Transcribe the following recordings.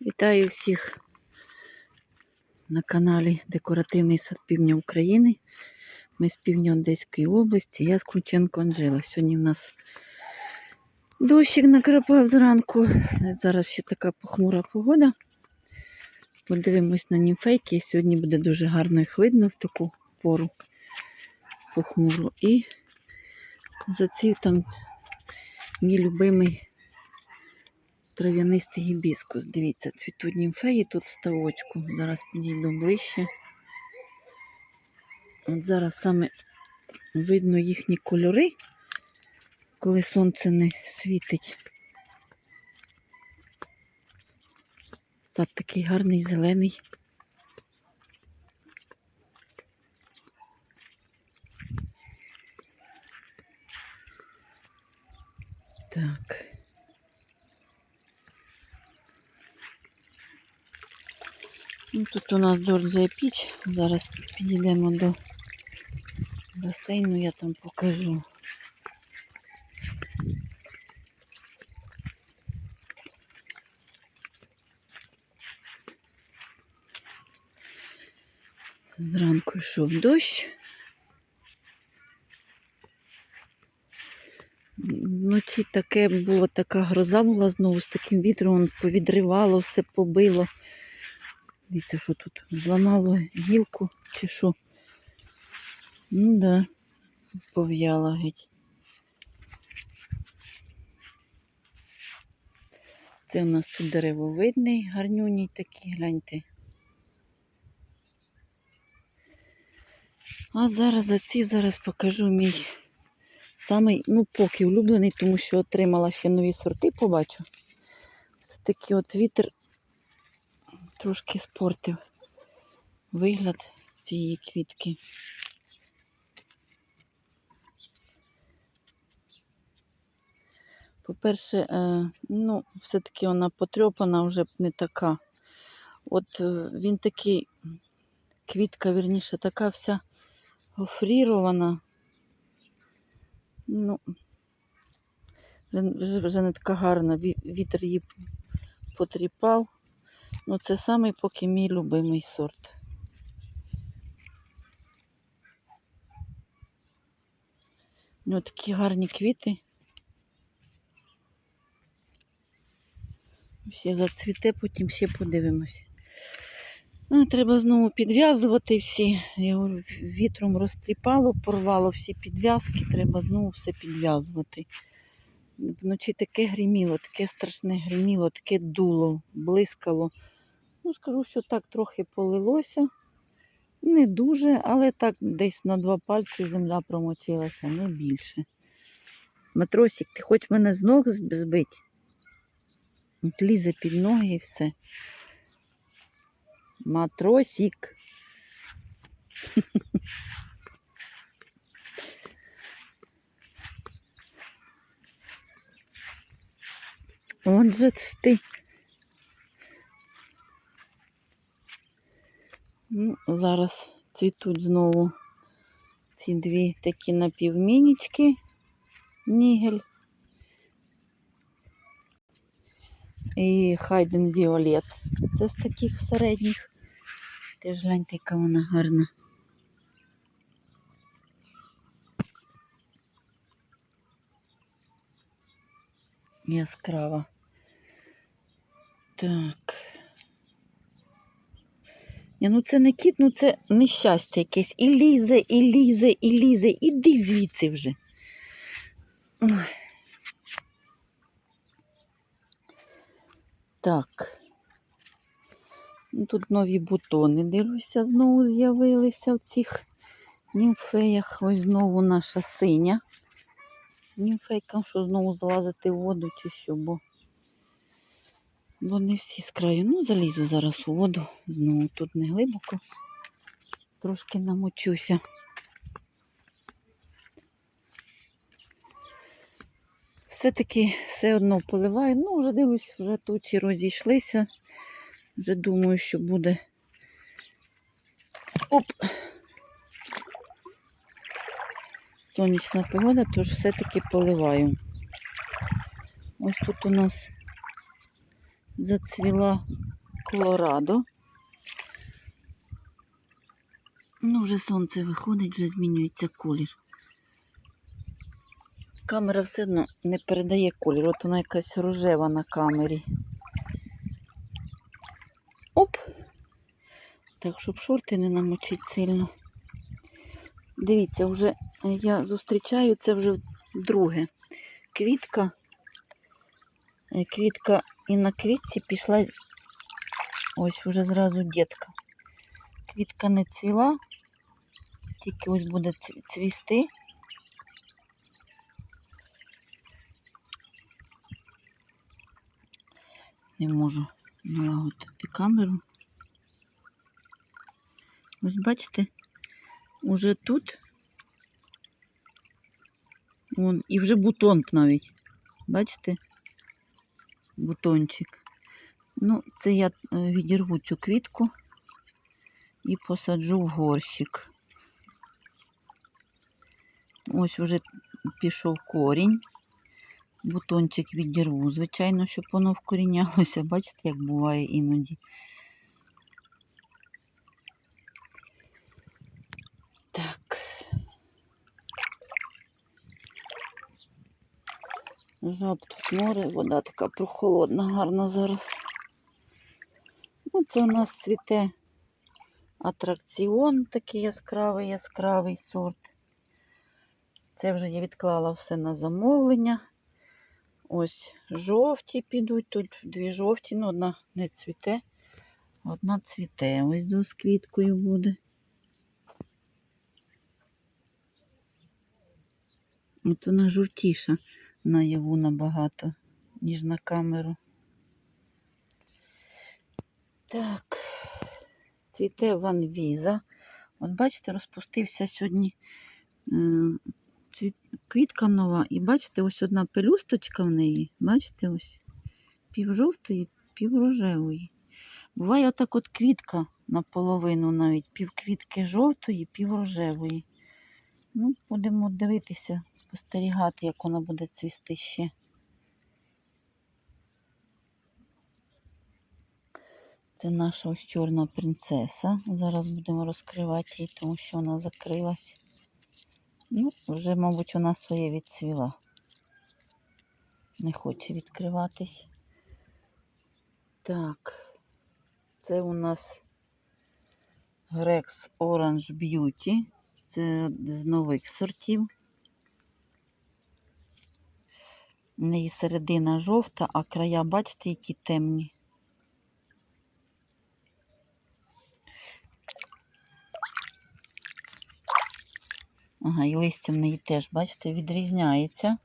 Вітаю всіх на каналі Декоративний сад Півдня України. Ми з півдня Одеської області, я з Ключенко Анжела. Сьогодні в нас дощик накрапав зранку. Зараз ще така похмура погода. Подивимось на німфейки. Сьогодні буде дуже гарно їх видно в таку пору похмуру. І заців там мій любимий трав'янистий гібіскус. Дивіться, цвітуть німфеї тут в ставочку. Зараз підійду ближче. От зараз саме видно їхні кольори, коли сонце не світить. Сад такий гарний, зелений. Так. Ну, тут у нас дорзає піч. Зараз підійдемо до басейну, я там покажу. Зранку йшов дощ. Вночі таке було, така гроза була знову з таким вітром, повідривало, все побило. Дивіться, що тут зламало гілку чи що. Ну да, пов'яла геть. Це у нас тут деревовидний, гарнюній такий, гляньте. А зараз за ці зараз покажу мій самий, ну, поки улюблений, тому що отримала ще нові сорти, побачу. Все таки от вітер трошки спортив вигляд цієї квітки. По-перше, е, ну, все-таки вона потрьопана, вже не така. От е, він такий, квітка, вірніше, така вся гофрірована. Ну, вже не така гарна. Вітер її потріпав. Ну, це самий поки мій любимий сорт. У такі гарні квіти. Ще зацвіте, потім ще подивимось. Ну, треба знову підв'язувати всі. Говорю, вітром розтріпало, порвало всі підв'язки, треба знову все підв'язувати. Вночі таке гриміло, таке страшне гриміло, таке дуло, блискало. Ну, скажу, що так трохи полилося. Не дуже, але так десь на два пальці земля промочилася, не більше. Матросик, ти хоч мене з ног збить? От лізе під ноги і все. Матросик. От же ти. Ну, зараз цвітуть знову ці дві такі напівмінічки. Нігель. І Хайден Віолет. Це з таких середніх. Теж гляньте, яка вона гарна. Яскрава. Так. Ні, ну це не кіт, ну це нещастя якесь. І лізе, і лізе, і лізе. Іди звідси вже. Так. Ну, Тут нові бутони, дивлюся, знову з'явилися в цих німфеях. Ось знову наша синя. Німфейка, що знову залазити в воду чи що, бо, бо не всі з краю. Ну, залізу зараз у воду. Знову тут не глибоко. Трошки намочуся. Все-таки все одно поливаю. Ну, вже дивлюсь, вже тучі розійшлися. Вже думаю, що буде. Оп! Сонячна погода, тож все-таки поливаю. Ось тут у нас зацвіла Колорадо. Ну, вже сонце виходить, вже змінюється колір. Камера все одно не передає колір. От вона якась рожева на камері. Оп! Так, щоб шорти не намочить сильно. Дивіться, вже я зустрічаю це вже друге. Квітка. Е, Квітка і на квітці пішла ось вже зразу дітка. Квітка не цвіла, тільки ось буде цвісти. Не можу налагодити камеру. Ось бачите, уже тут. Вон, і вже бутон навіть. Бачите? Бутончик. Ну, це я е, відірву цю квітку і посаджу в горщик. Ось вже пішов корінь. Бутончик відірву, звичайно, щоб воно вкорінялося. Бачите, як буває іноді. Так. Жаб тут море, вода така прохолодна, гарна зараз. Ну, це у нас цвіте атракціон, такий яскравий, яскравий сорт. Це вже я відклала все на замовлення. Ось жовті підуть, тут дві жовті, ну одна не цвіте, одна цвіте. Ось з квіткою буде. От вона жовтіша наяву набагато, ніж на камеру. Так, цвіте Ван Віза. От бачите, розпустився сьогодні квітка нова. І бачите, ось одна пелюсточка в неї. Бачите, ось пів жовтої, пів. Буває отак от квітка наполовину навіть, пів квітки жовтої, пів рожевої. Ну, будемо дивитися, спостерігати, як вона буде цвісти ще. Це наша ось чорна принцеса. Зараз будемо розкривати її, тому що вона закрилась. Ну, вже, мабуть, вона своє відцвіла. Не хоче відкриватись. Так, це у нас Grex Orange Beauty. Це з нових сортів. В неї середина жовта, а края, бачите, які темні. Ага, і листя в неї теж, бачите, відрізняється.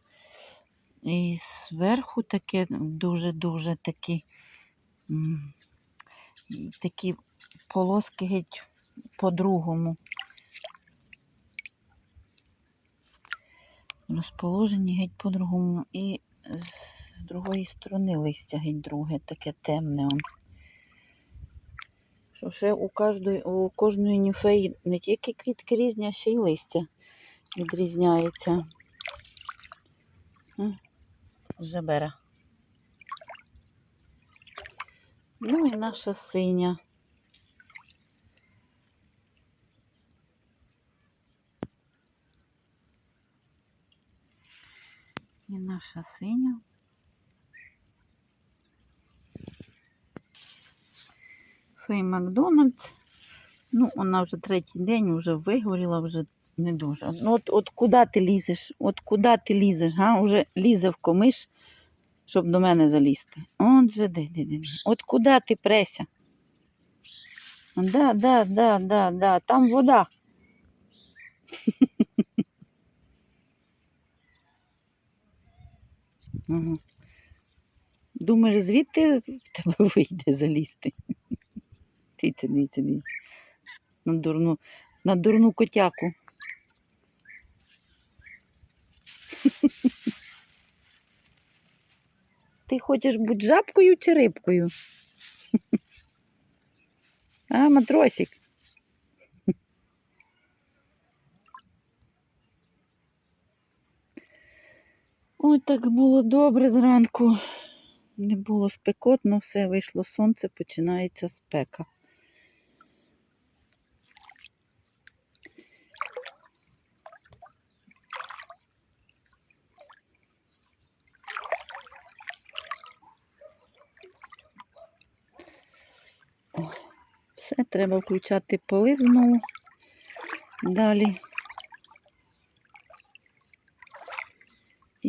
І зверху таке дуже-дуже такі, такі полоски геть по-другому. Розположені геть по-другому. І з другої сторони листя геть друге, таке темне. Що ще у кожної, у кожної нюфеї не тільки квітки різні, а ще й листя відрізняється. Бере. Ну і наша синя. І наша синя. Фей Макдональдс. Ну, вона вже третій день, вже вигоріла, вже не дуже. Ну, от, от куди ти лізеш? От куди ти лізеш? Га? Уже лізе в комиш, щоб до мене залізти. От же де. От куди ти преся? Да, да, да, да, да, там вода. Ага. Думаєш, звідти в тебе вийде залізти? Дивіться, дивіться, дивіться. На дурну, на дурну котяку. Ти хочеш бути жабкою чи рибкою? А, матросик. Ой, так було добре зранку. Не було спекотно, все вийшло сонце, починається спека. О, Все, треба включати полив знову. Далі.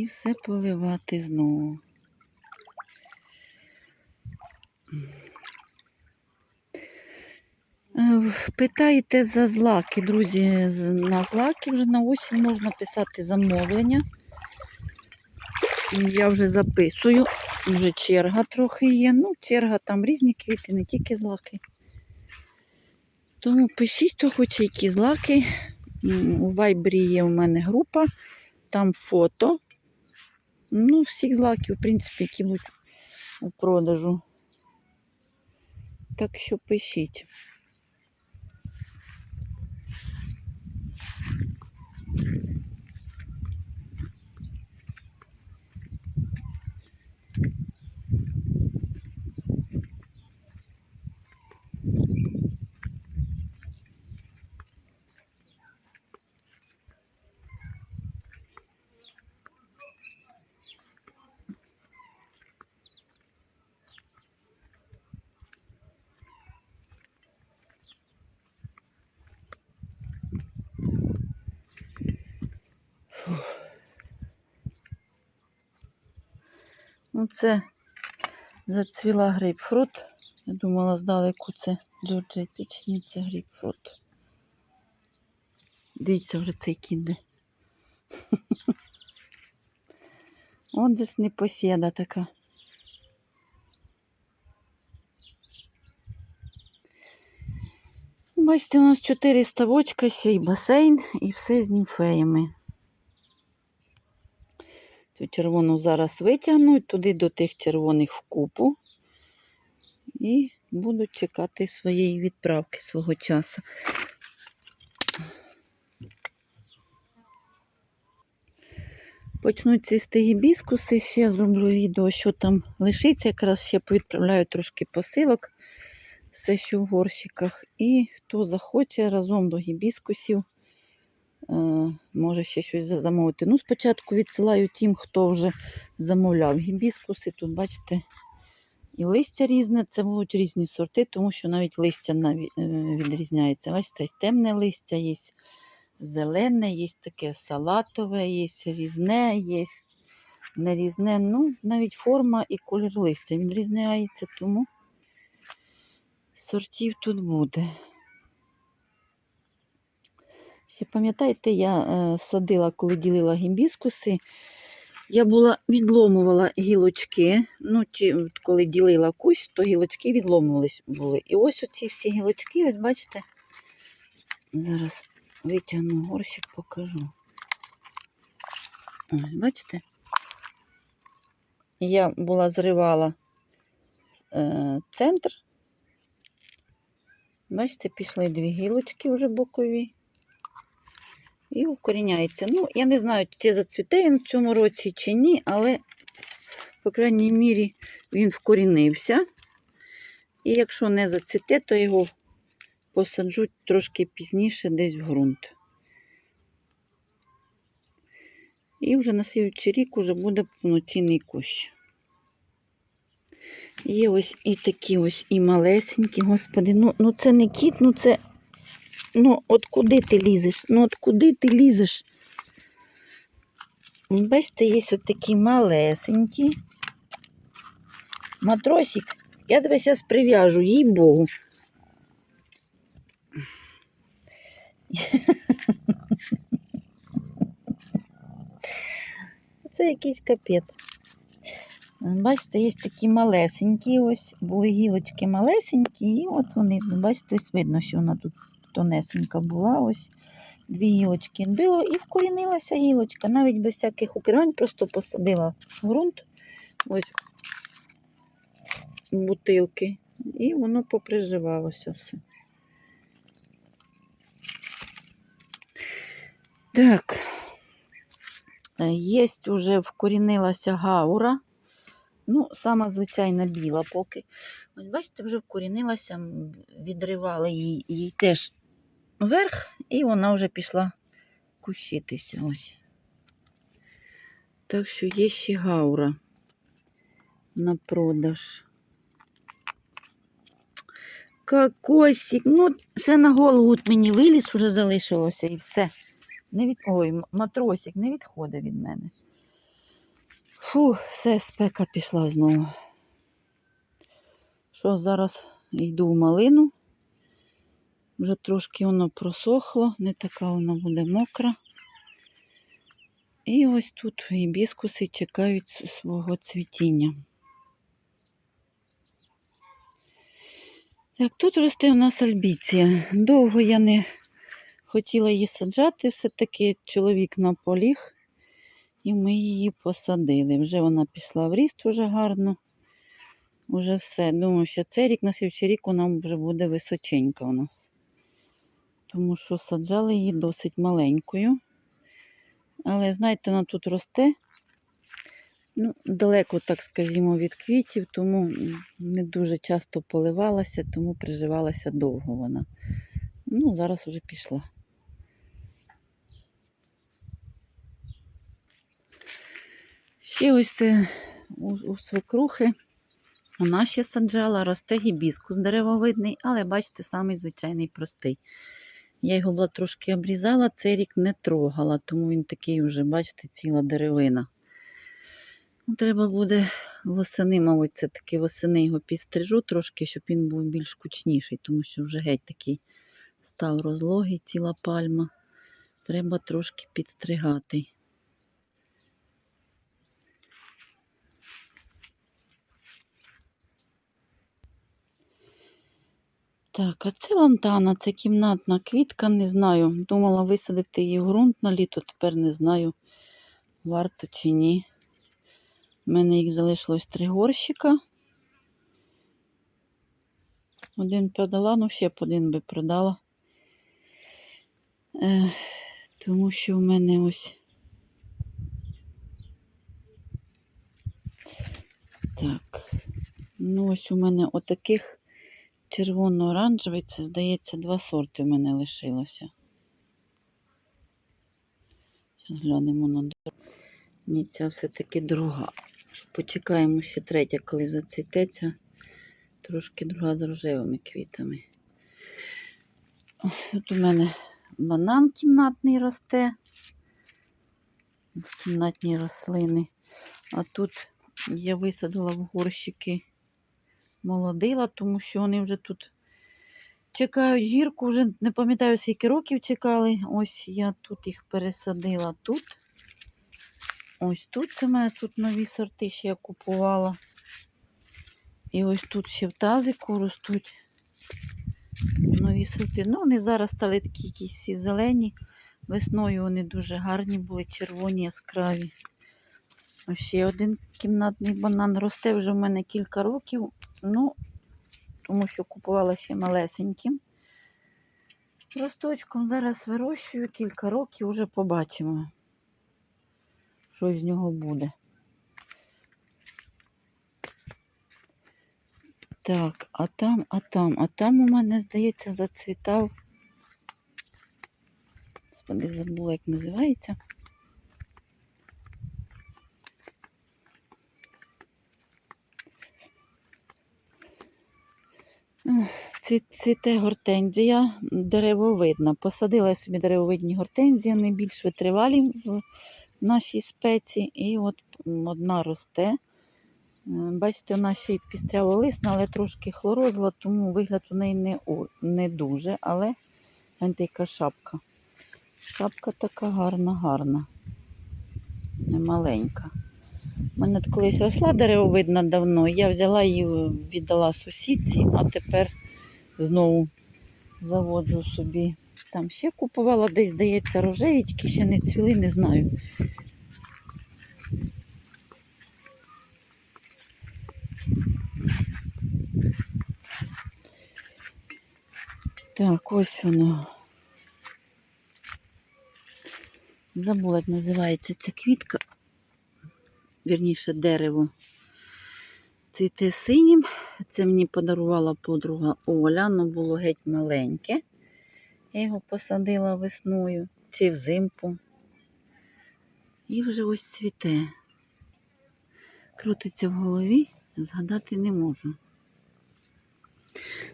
І все поливати знову. Е, Питаєте за злаки, друзі. На злаки вже на осінь можна писати замовлення. Я вже записую, вже черга трохи є. Ну, черга там різні квіти, не тільки злаки. Тому пишіть, хто хоче які злаки. У Вайбері є у мене група, там фото. Ну, всіх злаків, в принципі, які будуть у продажу. Так що пишіть. Ну, це зацвіла грейпфрут. Я думала, здалеку це Джорджетич, ні, грейпфрут. Дивіться, вже цей кінде. От десь непосіда така. Бачите, у нас чотири ставочка, ще й басейн, і все з німфеями. Цю червону зараз витягнуть туди до тих червоних в купу. І буду чекати своєї відправки свого часу. Почнуть цвісти гібіскуси, ще зроблю відео, що там лишиться. Якраз ще повідправляю трошки посилок, все, що в горщиках. І хто захоче разом до гібіскусів, може ще щось замовити. Ну, спочатку відсилаю тим, хто вже замовляв гібіскуси. Тут, бачите, і листя різне, це будуть різні сорти, тому що навіть листя е, відрізняється. Бачите, темне листя, є зелене, є таке салатове, є різне, є нерізне. Ну, навіть форма і колір листя відрізняється, тому сортів тут буде. Ще пам'ятаєте, я е, садила, коли ділила гімбіскуси, я була відломувала гілочки. Ну, ті, коли ділила кусь, то гілочки відломувались були. І ось оці всі гілочки, ось бачите, зараз витягну горщик, покажу. Ось, бачите? Я була зривала е, центр. Бачите, пішли дві гілочки вже бокові. І укоріняється. Ну, я не знаю, чи зацвіте він в цьому році, чи ні, але, по крайній мірі, він вкорінився. І якщо не зацвіте, то його посаджу трошки пізніше десь в ґрунт. І вже на слідуючий рік вже буде повноцінний кущ. Є ось і такі ось і малесенькі, господи, ну, ну це не кіт, ну це. Ну, от куди ти лізеш? Ну, от куди ти лізеш? Бачите, є от такі малесенькі. Матросик, я тебе зараз прив'яжу, їй Богу. Це якийсь капець. Бачите, є такі малесенькі, ось були гілочки малесенькі, і от вони, бачите, ось видно, що вона тут тонесенька була. Ось дві гілочки било і вкорінилася гілочка. Навіть без всяких укривань, просто посадила в ґрунт ось бутилки, і воно поприживалося все. Так, є вже вкорінилася гаура. Ну, сама звичайна біла поки. Ось бачите, вже вкорінилася, відривали її, їй теж вверх, і вона вже пішла кущитися. Ось. Так що є ще гаура на продаж. Кокосик. Ну, ще на голову мені виліз, уже залишилося і все. Не від... Ой, матросик не відходить від мене. Фу, все, спека пішла знову. Що зараз йду в малину. Вже трошки воно просохло, не така вона буде мокра. І ось тут гібіскуси чекають свого цвітіння. Так, тут росте у нас альбіція. Довго я не хотіла її саджати, все-таки чоловік наполіг, і ми її посадили. Вже вона пішла в ріст уже гарно. Уже все. Думаю, що цей рік, на слідчий рік вона вже буде височенька у нас. Тому що саджали її досить маленькою. Але, знаєте, вона тут росте. Ну, далеко, так скажімо, від квітів, тому не дуже часто поливалася, тому приживалася довго вона. Ну, зараз вже пішла. Ще ось це у, у свекрухи. Вона ще саджала, росте гібіскус деревовидний, але бачите, самий звичайний простий. Я його була трошки обрізала, цей рік не трогала, тому він такий вже, бачите, ціла деревина. Ну, Треба буде восени, мабуть, це таки восени його підстрижу трошки, щоб він був більш кучніший, тому що вже геть такий став розлогий, ціла пальма. Треба трошки підстригати. Так, а це лантана, це кімнатна квітка, не знаю. Думала висадити її в ґрунт на літо, тепер не знаю, варто чи ні. У мене їх залишилось три горщика. Один продала, ну ще б один би продала. Е, тому що в мене ось. Так. Ну, ось у мене отаких червоно-оранжевий, це, здається, два сорти в мене лишилося. Зараз глянемо на другу. Ні, ця все-таки друга. Почекаємо ще третя, коли зацвітеться. Трошки друга з рожевими квітами. Тут у мене банан кімнатний росте. Кімнатні рослини. А тут я висадила в горщики молодила, тому що вони вже тут чекають гірку, вже не пам'ятаю, скільки років чекали. Ось я тут їх пересадила тут. Ось тут це в мене тут нові сорти ще я купувала. І ось тут ще в тазику ростуть нові сорти. Ну, вони зараз стали такі якісь зелені. Весною вони дуже гарні були, червоні, яскраві. Ось ще один кімнатний банан росте вже в мене кілька років. Ну, тому що купувала ще малесеньким. Росточком зараз вирощую кілька років, вже побачимо, що з нього буде. Так, а там, а там, а там у мене, здається, зацвітав. Господи, забула, як називається. Цвіте гортензія деревовидна. Посадила я собі деревовидні гортензії, вони більш витривалі в нашій спеці. І от одна росте. Е, Бачите, вона ще й пістряво-лисна, але трошки хлорозла, тому вигляд у неї не, не дуже. Але гляньте, яка шапка. Шапка така гарна, гарна. Немаленька. У мене колись росла деревовидна давно. Я взяла її, віддала сусідці, а тепер знову заводжу собі. Там ще купувала десь, здається, рожеві, тільки ще не цвіли, не знаю. Так, ось воно. Забула, як називається ця квітка. Вірніше, дерево. Цвіте синім. Це мені подарувала подруга Оля, воно було геть маленьке. Я його посадила весною, чи взимку. І вже ось цвіте. Крутиться в голові, згадати не можу.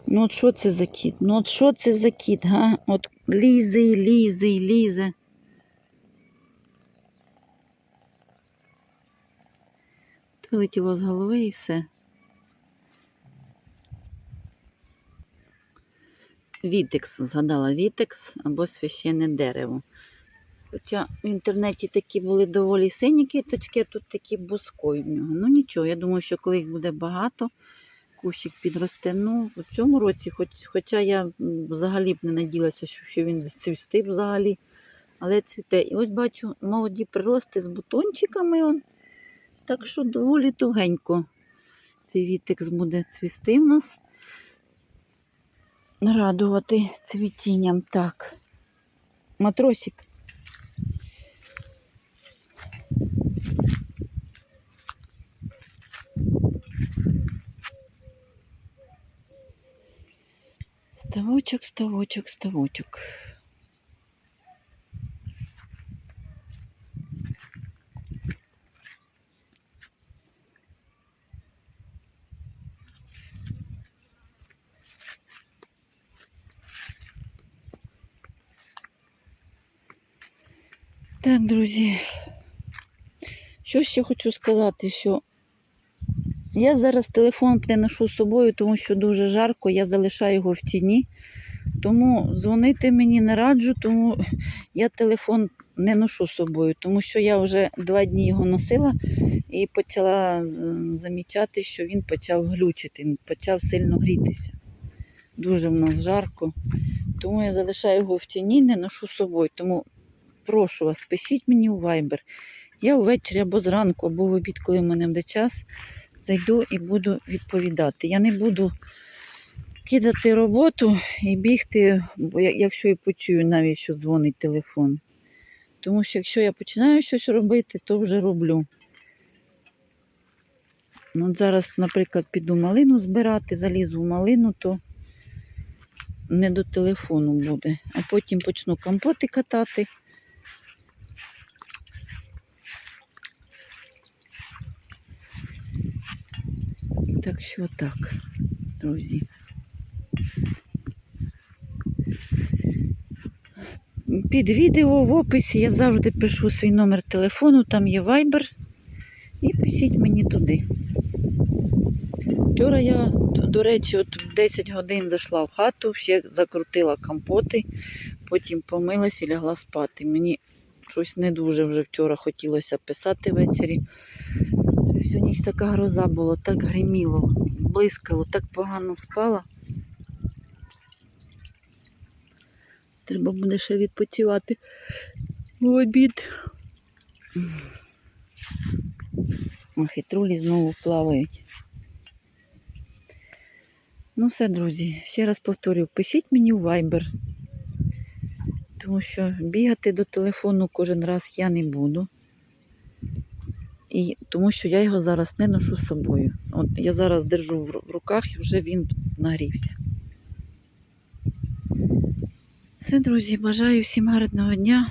Ну от що це за кіт? Ну от що це за кіт, га? От лізе і лізе лізе. Вилетіло з голови і все. Вітекс, згадала Вітекс або священне дерево. Хоча в інтернеті такі були доволі сині квіточки, а тут такі бускові в нього. Ну нічого, я думаю, що коли їх буде багато, кущик підросте. Ну, в цьому році, хоч, хоча я взагалі б не наділася, що, він цвісти взагалі, але цвіте. І ось бачу молоді прирости з бутончиками. Так що доволі тугенько цей вітекс буде цвісти в нас. Радувати цвітінням. Так. Матросик. Ставочок, ставочок, ставочок. Так, друзі. Що ще хочу сказати, що я зараз телефон не ношу з собою, тому що дуже жарко, я залишаю його в тіні. Тому дзвонити мені не раджу, тому я телефон не ношу з собою, тому що я вже два дні його носила і почала замічати, що він почав глючити, почав сильно грітися. Дуже в нас жарко. Тому я залишаю його в тіні, не ношу з собою. Тому прошу вас, пишіть мені у Viber. Я ввечері або зранку, або в обід, коли в мене буде час, зайду і буду відповідати. Я не буду кидати роботу і бігти, бо якщо я почую навіть, що дзвонить телефон. Тому що якщо я починаю щось робити, то вже роблю. Ну, от зараз, наприклад, піду малину збирати, залізу в малину, то не до телефону буде. А потім почну компоти катати. Так що так, друзі. Під відео в описі я завжди пишу свій номер телефону, там є Viber. І пишіть мені туди. Вчора я, до- речі, от в 10 годин зайшла в хату, ще закрутила компоти, потім помилась і лягла спати. Мені щось не дуже вже вчора хотілося писати ввечері. Всю ніч така гроза була, так гриміло, блискало, так погано спала. Треба буде ще відпочивати в обід. Хитрулі знову плавають. Ну все, друзі, ще раз повторюю, пишіть мені у Viber, тому що бігати до телефону кожен раз я не буду. І тому що я його зараз не ношу з собою. От я зараз держу в руках і вже він нагрівся. Все, друзі, бажаю всім гарного дня.